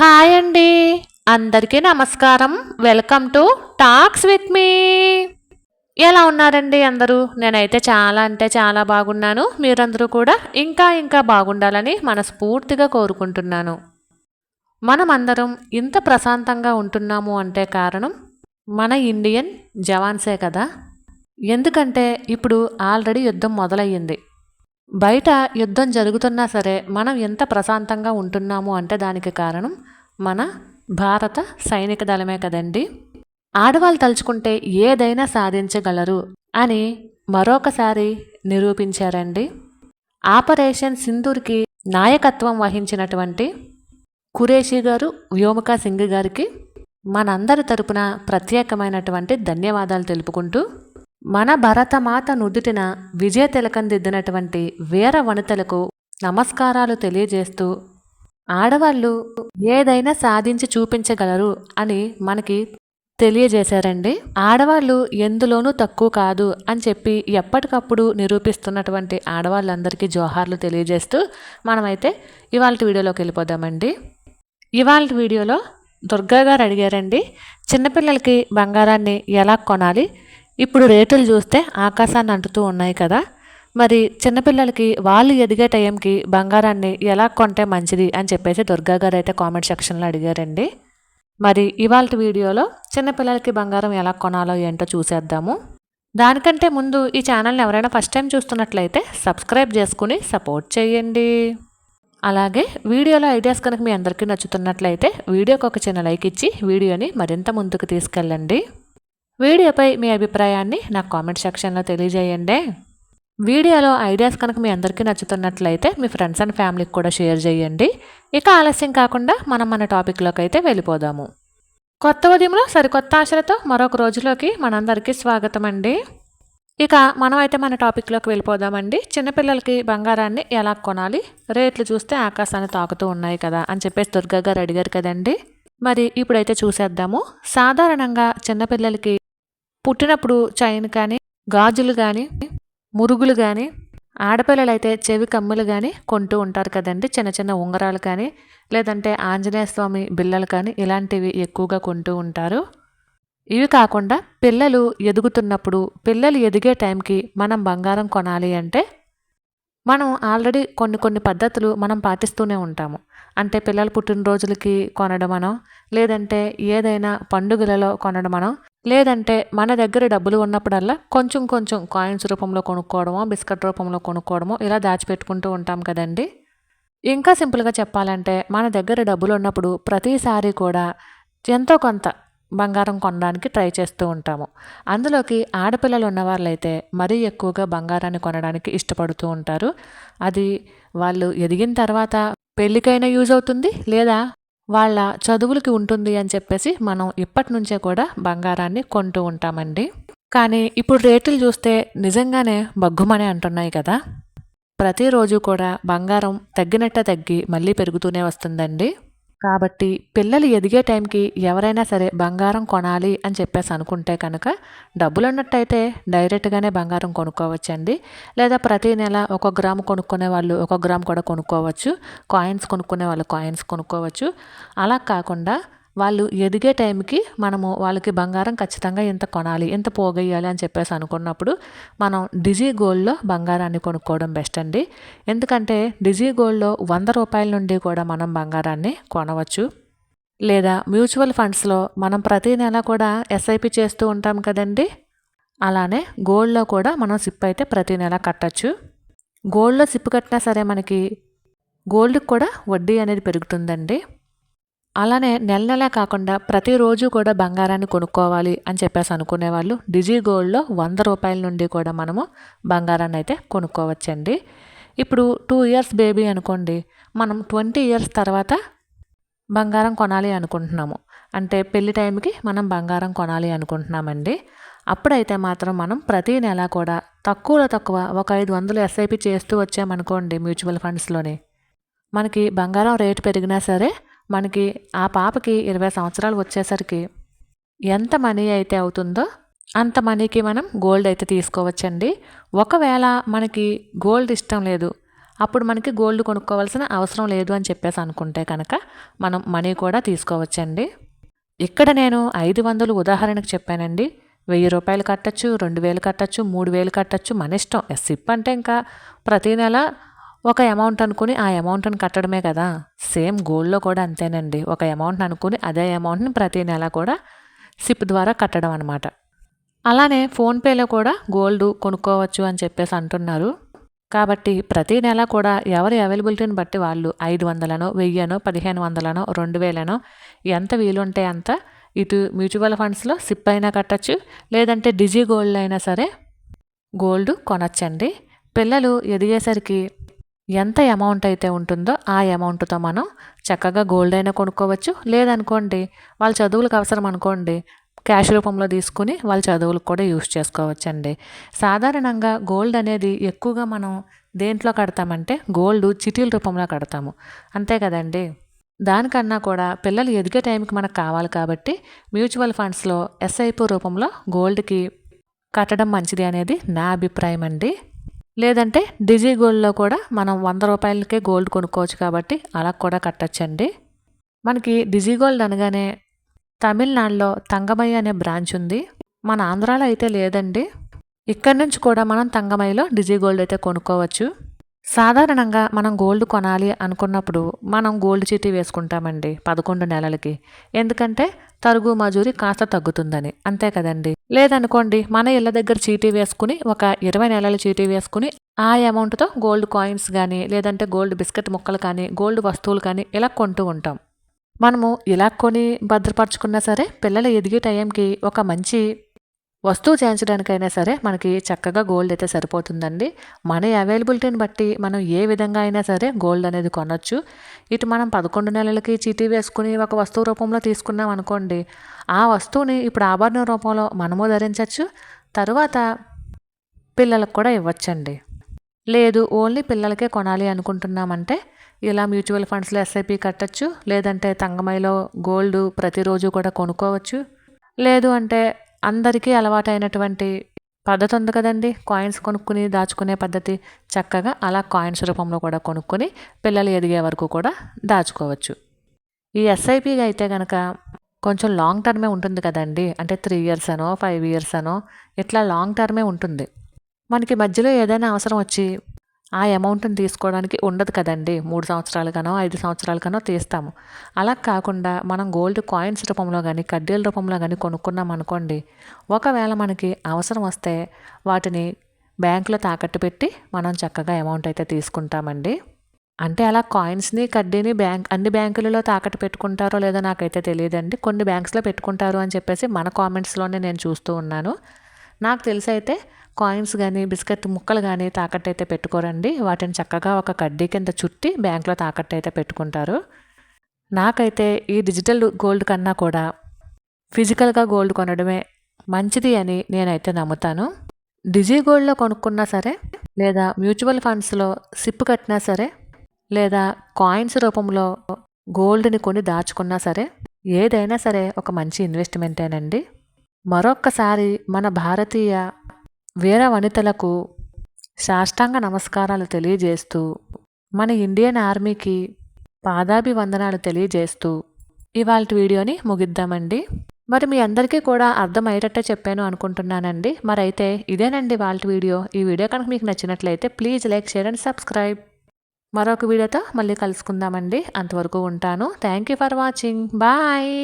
Hi అండి. అందరికీ నమస్కారం. వెల్కమ్ టు టాక్స్ విత్ మీ ఎలా ఉన్నారండి అందరూ? నేనైతే చాలా అంటే చాలా బాగున్నాను. మీరందరూ కూడా ఇంకా ఇంకా బాగుండాలని మనస్ఫూర్తిగా కోరుకుంటున్నాను. మనం అందరం ఇంత ప్రశాంతంగా ఉంటున్నాము అంటే కారణం మన ఇండియన్ జవాన్సే కదా. ఎందుకంటే ఇప్పుడు ఆల్రెడీ యుద్ధం మొదలయ్యింది. బయట యుద్ధం జరుగుతున్నా సరే మనం ఎంత ప్రశాంతంగా ఉంటున్నాము అంటే దానికి కారణం మన భారత సైనిక దళమే కదండి. ఆడవాళ్ళు తలుచుకుంటే ఏదైనా సాధించగలరు అని మరొకసారి నిరూపించారండి. ఆపరేషన్ సింధూర్కి నాయకత్వం వహించినటువంటి కురేషి గారు వ్యోమకా సింగ్ గారికి మనందరి తరపున ప్రత్యేకమైనటువంటి ధన్యవాదాలు తెలుపుకుంటూ మన భరతమాత నుదుటిన విజయ తిలకం దిద్దినటువంటి వీర వనితలకు నమస్కారాలు తెలియజేస్తూ ఆడవాళ్ళు ఏదైనా సాధించి చూపించగలరు అని మనకి తెలియజేశారండి. ఆడవాళ్ళు ఎందులోనూ తక్కువ కాదు అని చెప్పి ఎప్పటికప్పుడు నిరూపిస్తున్నటువంటి ఆడవాళ్ళందరికీ జోహార్లు తెలియజేస్తూ మనమైతే ఇవాళ వీడియోలోకి వెళ్ళిపోదామండి. ఇవాళ వీడియోలో దుర్గా గారు అడిగారండి చిన్నపిల్లలకి బంగారాన్ని ఎలా కొనాలి? ఇప్పుడు రేట్లు చూస్తే ఆకాశాన్ని అంటుతూ ఉన్నాయి కదా. మరి చిన్నపిల్లలకి వాళ్ళు ఎదిగే టైంకి బంగారాన్ని ఎలా కొంటే మంచిది అని చెప్పేసి దుర్గా గారు అయితే కామెంట్ సెక్షన్లో అడిగారండి. మరి ఇవాళ వీడియోలో చిన్నపిల్లలకి బంగారం ఎలా కొనాలో ఏంటో చూసేద్దాము. దానికంటే ముందు ఈ ఛానల్ని ఎవరైనా ఫస్ట్ టైం చూస్తున్నట్లయితే సబ్స్క్రైబ్ చేసుకుని సపోర్ట్ చేయండి. అలాగే వీడియోలో ఐడియాస్ కనుక మీ అందరికీ నచ్చుతున్నట్లయితే వీడియోకి ఒక చిన్న లైక్ ఇచ్చి వీడియోని మరింత ముందుకు తీసుకెళ్ళండి. వీడియోపై మీ అభిప్రాయాన్ని నాకు కామెంట్ సెక్షన్లో తెలియజేయండి. వీడియోలో ఐడియాస్ కనుక మీ అందరికీ నచ్చుతున్నట్లయితే మీ ఫ్రెండ్స్ అండ్ ఫ్యామిలీకి కూడా షేర్ చేయండి. ఇక ఆలస్యం కాకుండా మనం మన టాపిక్లోకి అయితే వెళ్ళిపోదాము. కొత్త ఉదయంలో సరికొత్త ఆశలతో మరొక రోజులోకి మనందరికీ స్వాగతం అండి ఇక మనం అయితే మన టాపిక్లోకి వెళ్ళిపోదామండి. చిన్నపిల్లలకి బంగారాన్ని ఎలా కొనాలి రేట్లు చూస్తే ఆకాశాన్ని తాకుతూ ఉన్నాయి కదా అని చెప్పేసి దుర్గా గారు అడిగారు కదండి. మరి ఇప్పుడైతే చూసేద్దాము. సాధారణంగా చిన్నపిల్లలకి పుట్టినప్పుడు చైన్ కానీ గాజులు కానీ మురుగులు కానీ ఆడపిల్లలు అయితే చెవి కమ్ములు కానీ కొంటూ ఉంటారు కదండి. చిన్న చిన్న ఉంగరాలు కానీ లేదంటే ఆంజనేయ స్వామి బిల్లలు కానీ ఇలాంటివి ఎక్కువగా కొంటూ ఉంటారు. ఇవి కాకుండా పిల్లలు ఎదుగుతున్నప్పుడు పిల్లలు ఎదిగే టైంకి మనం బంగారం కొనాలి అంటే మనం ఆల్రెడీ కొన్ని కొన్ని పద్ధతులు మనం పాటిస్తూనే ఉంటాము. అంటే పిల్లలు పుట్టినరోజులకి కొనడమనో లేదంటే ఏదైనా పండుగలలో కొనడమనో లేదంటే మన దగ్గర డబ్బులు ఉన్నప్పుడల్లా కొంచెం కొంచెం కాయిన్స్ రూపంలో కొనుక్కోవడమో బిస్కెట్ రూపంలో కొనుక్కోవడమో ఇలా దాచిపెట్టుకుంటూ ఉంటాం కదండి. ఇంకా సింపుల్గా చెప్పాలంటే మన దగ్గర డబ్బులు ఉన్నప్పుడు ప్రతిసారి కూడా ఎంతో కొంత బంగారం కొనడానికి ట్రై చేస్తూ ఉంటాము. అందులోకి ఆడపిల్లలు ఉన్న వాళ్ళైతే మరీ ఎక్కువగా బంగారాన్ని కొనడానికి ఇష్టపడుతూ ఉంటారు. అది వాళ్ళు ఎదిగిన తర్వాత పెళ్ళికైనా యూజ్ అవుతుంది లేదా వాళ్ళ చదువులకి ఉంటుంది అని చెప్పేసి మనం ఇప్పటి నుంచే కూడా బంగారాన్ని కొంటూ ఉంటామండి. కానీ ఇప్పుడు రేట్లు చూస్తే నిజంగానే బగ్గుమని అంటున్నాయి కదా. ప్రతిరోజు కూడా బంగారం తగ్గినట్ట తగ్గి మళ్ళీ పెరుగుతూనే వస్తుందండి. కాబట్టి పిల్లలు ఎదిగే టైంకి ఎవరైనా సరే బంగారం కొనాలి అని చెప్పేసి అనుకుంటే కనుక డబ్బులు ఉన్నట్టయితే డైరెక్ట్గానే బంగారం కొనుక్కోవచ్చండి. లేదా ప్రతి నెల ఒక గ్రాము కొనుక్కునే వాళ్ళు ఒక గ్రామ్ కూడా కొనుక్కోవచ్చు. కాయిన్స్ కొనుక్కునే వాళ్ళు కాయిన్స్ కొనుక్కోవచ్చు. అలా కాకుండా వాళ్ళు ఎదిగే టైంకి మనము వాళ్ళకి బంగారం ఖచ్చితంగా ఇంత కొనాలి ఇంత పోగేయాలి అని చెప్పేసి అనుకున్నప్పుడు మనం డిజీ గోల్డ్లో బంగారాన్ని కొనుక్కోవడం బెస్ట్ అండి. ఎందుకంటే డిజీ గోల్డ్లో వంద రూపాయల నుండి కూడా మనం బంగారాన్ని కొనవచ్చు. లేదా మ్యూచువల్ ఫండ్స్లో మనం ప్రతి నెల కూడా ఎస్ఐపి చేస్తూ ఉంటాం కదండి. అలానే గోల్డ్లో కూడా మనం సిప్ అయితే ప్రతి నెల కట్టచ్చు. గోల్డ్లో సిప్ కట్టినా సరే మనకి గోల్డ్కి కూడా వడ్డీ అనేది పెరుగుతుందండి. అలానే నెల నెలా కాకుండా ప్రతిరోజు కూడా బంగారాన్ని కొనుక్కోవాలి అని చెప్పేసి అనుకునే వాళ్ళు డిజీ గోల్డ్లో వంద రూపాయల నుండి కూడా మనము బంగారాన్ని అయితే కొనుక్కోవచ్చండి. ఇప్పుడు టూ ఇయర్స్ బేబీ అనుకోండి మనం ట్వంటీ ఇయర్స్ తర్వాత బంగారం కొనాలి అనుకుంటున్నాము. అంటే పెళ్ళి టైంకి మనం బంగారం కొనాలి అనుకుంటున్నామండి. అప్పుడైతే మాత్రం మనం ప్రతి నెల కూడా తక్కువలో తక్కువ ఒక ఐదు వందలు ఎస్ఐపి చేస్తూ వచ్చామనుకోండి మ్యూచువల్ ఫండ్స్లోని. మనకి బంగారం రేటు పెరిగినా సరే మనకి ఆ పాపకి ఇరవై సంవత్సరాలు వచ్చేసరికి ఎంత మనీ అయితే అవుతుందో అంత మనీకి మనం గోల్డ్ అయితే తీసుకోవచ్చండి. ఒకవేళ మనకి గోల్డ్ ఇష్టం లేదు అప్పుడు మనకి గోల్డ్ కొనుక్కోవాల్సిన అవసరం లేదు అని చెప్పేసి అనుకుంటే కనుక మనం మనీ కూడా తీసుకోవచ్చండి. ఇక్కడ నేను ఐదు వందలు ఉదాహరణకు చెప్పానండి. వెయ్యి రూపాయలు కట్టచ్చు రెండు వేలు కట్టచ్చు మూడు వేలు కట్టచ్చు మన ఇష్టం. సిప్ అంటే ఇంకా ప్రతి నెల ఒక అమౌంట్ అనుకుని ఆ అమౌంట్ని కట్టడమే కదా. సేమ్ గోల్డ్లో కూడా అంతేనండి. ఒక అమౌంట్ని అనుకుని అదే అమౌంట్ని ప్రతి నెల కూడా సిప్ ద్వారా కట్టడం అనమాట అలానే ఫోన్పేలో కూడా గోల్డ్ కొనుక్కోవచ్చు అని చెప్పేసి అంటున్నారు. కాబట్టి ప్రతి నెల కూడా ఎవరి అవైలబిలిటీని బట్టి వాళ్ళు ఐదు వందలనో వెయ్యనో పదిహేను వందలనో రెండు వేలనో ఎంత వీలుంటే అంత ఇటు మ్యూచువల్ ఫండ్స్లో సిప్ అయినా కట్టచ్చు. లేదంటే డిజీ గోల్డ్ అయినా సరే గోల్డ్ కొనచ్చండి. పిల్లలు ఎదిగేసరికి ఎంత అమౌంట్ అయితే ఉంటుందో ఆ అమౌంట్తో మనం చక్కగా గోల్డ్ అయినా కొనుక్కోవచ్చు. లేదనుకోండి వాళ్ళ చదువులకు అవసరం అనుకోండి క్యాష్ రూపంలో తీసుకుని వాళ్ళ చదువులకు కూడా యూస్ చేసుకోవచ్చండి. సాధారణంగా గోల్డ్ అనేది ఎక్కువగా మనం దేంట్లో కడతామంటే గోల్డ్ చిటీల రూపంలో కడతాము. అంతే కదండి? దానికన్నా కూడా పిల్లలు ఎదిగే టైంకి మనకు కావాలి కాబట్టి మ్యూచువల్ ఫండ్స్లో ఎస్ఐపి రూపంలో గోల్డ్కి కట్టడం మంచిది అనేది నా అభిప్రాయం అండి. లేదంటే డిజీ గోల్డ్లో కూడా మనం వంద రూపాయలకే గోల్డ్ కొనుక్కోవచ్చు కాబట్టి అలా కూడా కట్టచ్చండి. మనకి డిజీ గోల్డ్ అనగానే తమిళనాడులో తంగమయ్య అనే బ్రాంచ్ ఉంది. మన ఆంధ్రాలో అయితే లేదండి. ఇక్కడి నుంచి కూడా మనం తంగమయ్యలో డిజీ గోల్డ్ అయితే కొనుక్కోవచ్చు. సాధారణంగా మనం గోల్డ్ కొనాలి అనుకున్నప్పుడు మనం గోల్డ్ చీటీ వేసుకుంటామండి పదకొండు నెలలకి. ఎందుకంటే తరుగు మజూరి కాస్త తగ్గుతుందని. అంతే కదండి. లేదనుకోండి మన ఇళ్ళ దగ్గర చీటీ వేసుకుని ఒక ఇరవై నెలల చీటీ వేసుకుని ఆ అమౌంట్తో గోల్డ్ కాయిన్స్ కానీ లేదంటే గోల్డ్ బిస్కెట్ ముక్కలు కానీ గోల్డ్ వస్తువులు కానీ ఇలా కొంటూ ఉంటాం. మనము ఇలా కొని భద్రపరచుకున్నా సరే పిల్లలు ఎదిగే టైంకి ఒక మంచి వస్తువు చేయించడానికైనా సరే మనకి చక్కగా గోల్డ్ అయితే సరిపోతుందండి. మన అవైలబిలిటీని బట్టి మనం ఏ విధంగా అయినా సరే గోల్డ్ అనేది కొనొచ్చు. ఇటు మనం పదకొండు నెలలకి చీటీ వేసుకుని ఒక వస్తువు రూపంలో తీసుకున్నాం అనుకోండి ఆ వస్తువుని ఇప్పుడు ఆభరణ రూపంలో మనము ధరించవచ్చు తరువాత పిల్లలకు కూడా ఇవ్వచ్చండి. లేదు ఓన్లీ పిల్లలకే కొనాలి అనుకుంటున్నామంటే ఇలా మ్యూచువల్ ఫండ్స్లో ఎస్ఐపి కట్టచ్చు. లేదంటే తంగమైలో గోల్డ్ ప్రతిరోజు కూడా కొనుక్కోవచ్చు. లేదు అంటే అందరికీ అలవాటైనటువంటి పద్ధతి ఉంది కదండి. కాయిన్స్ కొనుక్కుని దాచుకునే పద్ధతి చక్కగా అలా కాయిన్స్ రూపంలో కూడా కొనుక్కొని పిల్లలు ఎదిగే వరకు కూడా దాచుకోవచ్చు. ఈ ఎస్ఐపిగా అయితే కనుక కొంచెం లాంగ్ టర్మే ఉంటుంది కదండి. అంటే త్రీ ఇయర్స్ అనో ఫైవ్ ఇయర్స్ అనో ఇట్లా లాంగ్ టర్మే ఉంటుంది. మనకి మధ్యలో ఏదైనా అవసరం వచ్చి ఆ అమౌంట్ని తీసుకోవడానికి ఉండదు కదండి. మూడు సంవత్సరాలకనో ఐదు సంవత్సరాలకనో తీస్తాము. అలా కాకుండా మనం గోల్డ్ కాయిన్స్ రూపంలో కానీ కడ్డీల రూపంలో కానీ కొనుక్కున్నాం అనుకోండి. ఒకవేళ మనకి అవసరం వస్తే వాటిని బ్యాంకులో తాకట్టు పెట్టి మనం చక్కగా అమౌంట్ అయితే తీసుకుంటామండి. అంటే అలా కాయిన్స్ని కడ్డీని బ్యాంక్ అన్ని బ్యాంకులలో తాకట్టు పెట్టుకుంటారో లేదో నాకైతే తెలియదండి. కొన్ని బ్యాంక్స్లో పెట్టుకుంటారు అని చెప్పేసి మన కామెంట్స్లోనే నేను చూస్తూ ఉన్నాను. నాకు తెలిసి అయితే కాయిన్స్ కానీ బిస్కెట్ ముక్కలు కానీ తాకట్టు అయితే పెట్టుకోరండి. వాటిని చక్కగా ఒక కడ్డీ కింద చుట్టి బ్యాంక్లో తాకట్టు అయితే పెట్టుకుంటారు. నాకైతే ఈ డిజిటల్ గోల్డ్ కన్నా కూడా ఫిజికల్గా గోల్డ్ కొనడమే మంచిది అని నేనైతే నమ్ముతాను. డిజీ గోల్డ్లో కొనుక్కున్నా సరే లేదా మ్యూచువల్ ఫండ్స్లో సిప్ కట్టినా సరే లేదా కాయిన్స్ రూపంలో గోల్డ్ని కొని దాచుకున్నా సరే ఏదైనా సరే ఒక మంచి ఇన్వెస్ట్మెంటేనండి. మరొక్కసారి మన భారతీయ వీర వనితలకు సాష్టాంగ నమస్కారాలు తెలియజేస్తూ మన ఇండియన్ ఆర్మీకి పాదాభివందనాలు తెలియజేస్తూ ఇవాళ వీడియోని ముగిద్దామండి. మరి మీ అందరికీ కూడా అర్థమయ్యేటట్టే చెప్పాను అనుకుంటున్నానండి. మరైతే ఇదేనండి వాళ్ళ వీడియో. ఈ వీడియో కనుక మీకు నచ్చినట్లయితే please like share and subscribe. మరొక వీడియోతో మళ్ళీ కలుసుకుందామండి. అంతవరకు ఉంటాను. Thank you for watching. Bye.